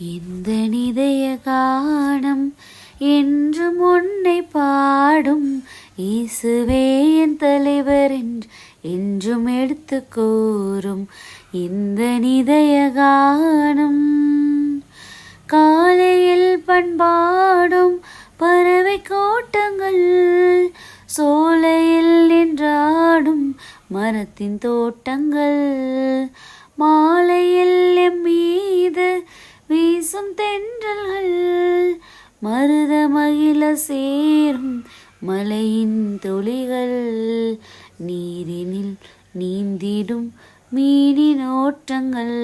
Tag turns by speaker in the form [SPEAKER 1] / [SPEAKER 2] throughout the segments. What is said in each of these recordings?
[SPEAKER 1] இந்த நிதய கானம் என்றும் உன்னை பாடும். இயேசுவே என் தலைவர் என்று என்றும் எடுத்து கூறும். இந்த நிதய கானம் காலையில் பண்பாடும் பறவை கோட்டங்கள் சோலையில் நின்றாடும் மரத்தின் தோட்டங்கள் மாலையில் எம்மீ வீசும் தென்றல்கள் மருத மகிழ சேரும் மலையின் துளிகள். நீரினில் நீந்திடும் மீனின் ஓட்டங்கள்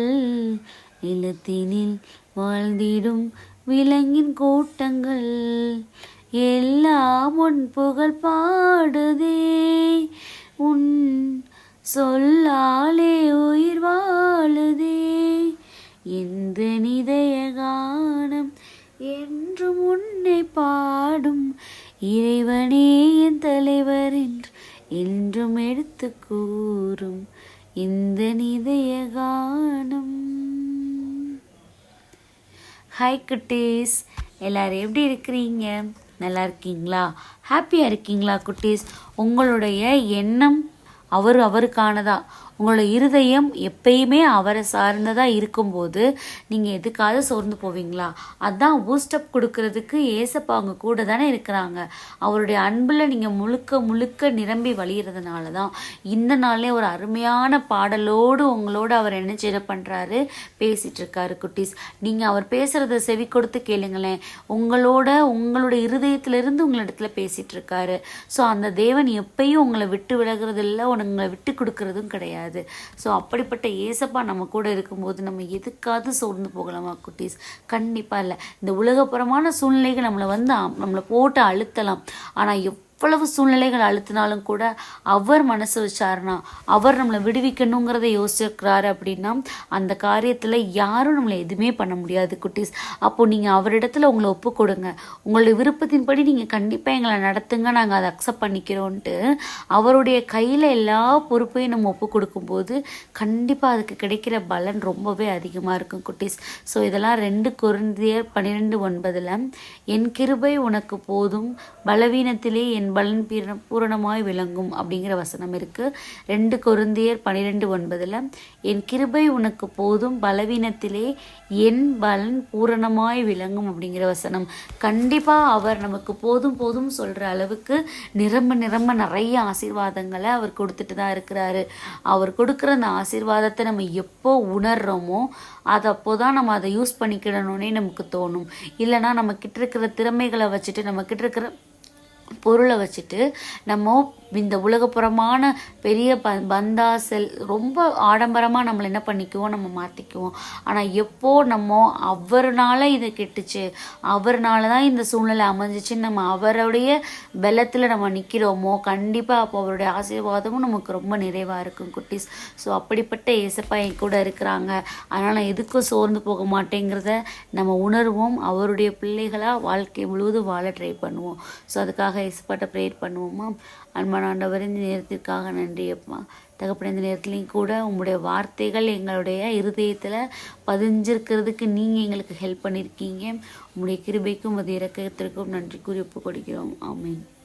[SPEAKER 1] நிலத்தினில் வாழ்ந்திடும் விலங்கின் கூட்டங்கள். எல்லாம் உன் புகழ் பாடுதே உன் சொல்லாலே உயிர் வாழுதே. எந்த நிதை கானம் என்றும் உன்னை பாடும் இறைவனே என் தலைவர் என்று என்றும் எடுத்து கூறும் இந்த நிதய கானம் ஹாய் குட்டீஸ் எல்லாரும் எப்படி இருக்கிறீங்க? நல்லா இருக்கீங்களா? ஹாப்பியாக இருக்கீங்களா குட்டீஸ்? உங்களுடைய எண்ணம் அவர் அவருக்கானதா? உங்களோட இருதயம் எப்பயுமே அவரை சார்ந்ததாக இருக்கும்போது நீங்கள் எதுக்காவது சோர்ந்து போவீங்களா? அதான் பூஸ்டப் கொடுக்கறதுக்கு ஏசப்பா அவங்க கூட தானே இருக்கிறாங்க. அவருடைய அன்பில் நீங்கள் முழுக்க முழுக்க நிரம்பி வழிகிறதுனால தான் இந்த நாளே ஒரு அருமையான பாடலோடு உங்களோட அவர் என்ன செய்ய பண்ணுறாரு பேசிகிட்டு இருக்காரு குட்டீஸ். நீங்கள் அவர் பேசுகிறத செவி கொடுத்து கேளுங்களேன். உங்களோட உங்களோட இருதயத்திலிருந்து உங்களிடத்துல பேசிகிட்டு இருக்காரு. ஸோ அந்த தேவன் எப்பயும் உங்களை விட்டு விலகிறது இல்லை உங்களை விட்டு கொடுக்கறதும் கிடையாது. ஸோ அப்படிப்பட்ட ஏசப்பா நம்ம கூட இருக்கும்போது நம்ம எதுக்காவது சோர்ந்து போகலாமா குட்டீஸ்? கண்டிப்பாக இல்லை. இந்த உலகப்புறமான சூழ்நிலைகள் நம்மளை வந்து நம்மளை போட்டு அழுத்தலாம். ஆனால் எவ்வளவு சூழ்நிலைகள் அழுத்தினாலும் கூட அவர் மனசு வச்சாருனா அவர் நம்மளை விடுவிக்கணுங்கிறத யோசிச்சிருக்கிறாரு அப்படின்னா அந்த காரியத்தில் யாரும் நம்மளை எதுவுமே பண்ண முடியாது குட்டீஸ். அப்போது நீங்கள் அவரிடத்துல உங்களை ஒப்பு கொடுங்க. உங்களுடைய விருப்பத்தின்படி நீங்கள் கண்டிப்பாக எங்களை நடத்துங்க நாங்கள் அதை அக்செப்ட் பண்ணிக்கிறோன்ட்டு அவருடைய கையில் எல்லா பொறுப்பையும் நம்ம ஒப்பு கொடுக்கும்போது கண்டிப்பாக அதுக்கு கிடைக்கிற பலன் ரொம்பவே அதிகமாக இருக்கும் குட்டீஸ். ஸோ இதெல்லாம் ரெண்டு குருந்தியர் பன்னிரெண்டு ஒன்பதில் என் கிருபை உனக்கு போதும் பலவீனத்திலே என் பலன் பீர- பூரணமாய் விளங்கும் அப்படிங்கிற வசனம் இருக்குது ரெண்டு கொருந்தியர் பன்னிரெண்டு ஒன்பதில் என் கிருபை உனக்கு போதும் பலவீனத்திலே என் பலன் பூரணமாய் விளங்கும் அப்படிங்கிற வசனம். கண்டிப்பாக அவர் நமக்கு போதும் போதும் சொல்கிற அளவுக்கு நிரம்ப நிரம்ப நிறைய ஆசீர்வாதங்களை அவர் கொடுத்துட்டு தான் இருக்கிறாரு. அவர் கொடுக்குற அந்த ஆசீர்வாதத்தை நம்ம எப்போ உணர்றோமோ அது அப்போ தான் நம்ம அதை யூஸ் பண்ணிக்கிடணும்னே நமக்கு தோணும். இல்லைன்னா நம்ம கிட்ட இருக்கிற திறமைகளை வச்சுட்டு நம்ம கிட்ட இருக்கிற பொருளை வச்சுட்டு நம்ம இந்த உலகப்புறமான பெரிய ப பந்தா செல் ரொம்ப ஆடம்பரமாக நம்மளை என்ன பண்ணிக்குவோம் நம்ம மாற்றிக்குவோம் ஆனால் எப்போ நம்ம அவர்னால இது கெட்டுச்சு அவர்னால தான் இந்த சூழ்நிலை அமைஞ்சிச்சுன்னு நம்ம அவருடைய பலத்தில் நம்ம நிற்கிறோமோ கண்டிப்பாக அப்போ அவருடைய ஆசீர்வாதமும் நமக்கு ரொம்ப நிறைவாக இருக்கும் குட்டீஸ். ஸோ அப்படிப்பட்ட ஏசப்பா என் கூட இருக்கிறாங்க. அதனால் எதுக்கும் சோர்ந்து போக மாட்டேங்கிறத நம்ம உணர்வோம். அவருடைய பிள்ளைகளாக வாழ்க்கை முழுவதும் வாழ ட்ரை பண்ணுவோம். ஸோ அதுக்காக ஏசப்பாட்ட ப்ரேயர் பண்ணுவோமா? அன்பான ஆண்டவர் இந்த நேரத்திற்காக நன்றி அப்பா. தகப்பன இந்த நேரத்துலையும் கூட உங்களுடைய வார்த்தைகள் எங்களுடைய இருதயத்தில் பதிஞ்சிருக்கிறதுக்கு நீங்கள் எங்களுக்கு ஹெல்ப் பண்ணியிருக்கீங்க உங்களுடைய கிருபைக்கும் அது இறக்கத்திற்கும் நன்றி கூறி ஒப்பு கொடுக்கிறோம் ஆமீன்.